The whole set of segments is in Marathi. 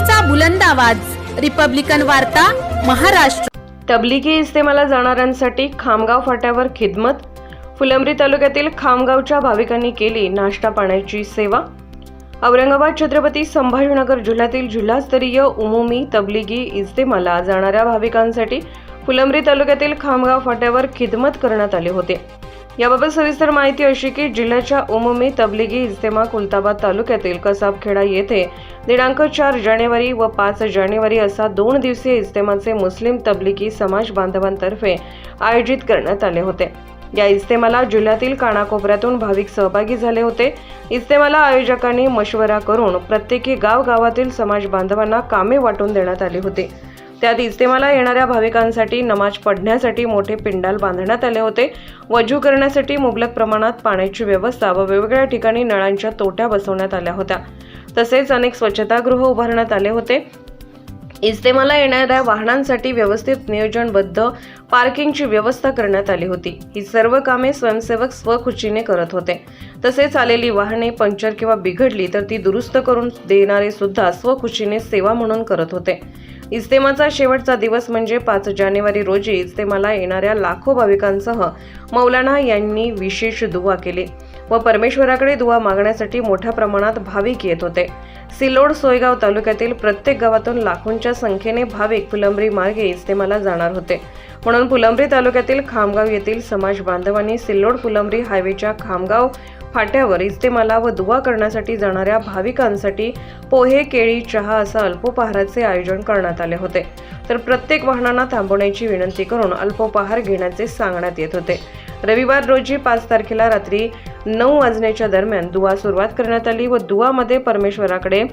लोकशाहीचा बुलंद आवाज. रिपब्लिकन वार्ता महाराष्ट्र. तबलिगी इस्तेमाला जाणाऱ्यांसाठी खामगाव फाट्यावर खिदमत. फुलंब्री तालुक्यातील खामगावच्या भाविकांनी केली नाश्ता पाण्याची सेवा. औरंगाबाद छत्रपती संभाजीनगर जिल्ह्यातील जिल्हास्तरीय उमुमी तबलिगी इस्तेमाला जाणाऱ्या भाविकांसाठी फुलंब्री तालुक्यातील खामगाव फाट्यावर खिदमत करण्यात आले होते. याबाबत सविस्तर माहिती अशी की जिल्ह्याच्या उमुमी तबलिगी इस्तेमा कुलताबाद तालुक्यातील कसाबखेडा येथे दिनांक चार जानेवारी व पाच जानेवारी असा दोन दिवसीय इस्तेमाचे मुस्लिम तबलिगी समाज बांधवांतर्फे आयोजित करण्यात आले होते. या इस्तेमाला जिल्ह्यातील कानाकोपऱ्यातून भाविक सहभागी झाले होते. इस्तेमाला आयोजकांनी मशवरा करून प्रत्येकी गावगावातील समाज बांधवांना कामे वाटून देण्यात आली होती. त्यात इस्तेमाला येणाऱ्या भाविकांसाठी नमाज पढण्यासाठी मोठे पिंडाल बांधण्यात आले होते. वजू करण्यासाठी मुबलक प्रमाणात पाण्याची व्यवस्था व वेगवेगळ्या ठिकाणी नळांच्या तोट्या बसवण्यात आल्या होत्या. तसेच अनेक स्वच्छतागृह उभारण्यात आले होते. इस्तेमाला येणाऱ्या वाहनांसाठी व्यवस्थित नियोजनबद्ध पार्किंगची व्यवस्था करण्यात आली होती. ही सर्व कामे स्वयंसेवक स्वखुशीने करत होते. तसेच आलेली वाहने पंक्चर किंवा बिघडली तर ती दुरुस्त करून देणारे सुद्धा स्वखुशीने सेवा म्हणून करत होते. इस्तेमाचा शेवटचा दिवस म्हणजे पाच जानेवारी रोजी इस्तेमाला येणाऱ्या लाखो भाविकांसह मौलाना यांनी विशेष दुवा केली व परमेश्वराकडे दुवा मागण्यासाठी मोठ्या प्रमाणात भाविक येत होते. सिल्लोड सोयगाव तालुक्यातील प्रत्येक गावातून लाखोंच्या संख्येने भाविक फुलंब्री मार्गे इस्तेमाला जाणार होते. म्हणून फुलंब्री तालुक्यातील खामगाव येथील समाज बांधवांनी सिल्लोड फुलंब्री हायवेच्या खामगाव फाट्यावर इस्तेमाला व दुवा करण्यासाठी जाणाऱ्या भाविकांसाठी पोहे केळी चहा असं अल्पोपहाराचे आयोजन करण्यात आले होते. तर प्रत्येक वाहनांना थांबवण्याची विनंती करून अल्पोपहार घेण्याचे सांगण्यात येत होते. रविवार रोजी पाच तारखेला रात्री नऊ वाजण्याच्या दरम्यान दुवा सुरुवात करण्यात आली व दुवामध्ये परमेश्वराकडे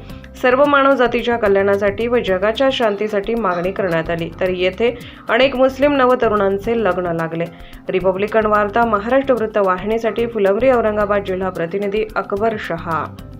सर्व मानव जातीच्या कल्याणासाठी व जगाच्या शांतीसाठी मागणी करण्यात आली. तर येथे अनेक मुस्लिम नवतरुणांचे लग्न लागले. रिपब्लिकन वार्ता महाराष्ट्र वृत्त वाहिनीसाठी फुलंब्री औरंगाबाद जिल्हा प्रतिनिधी अकबर शहा.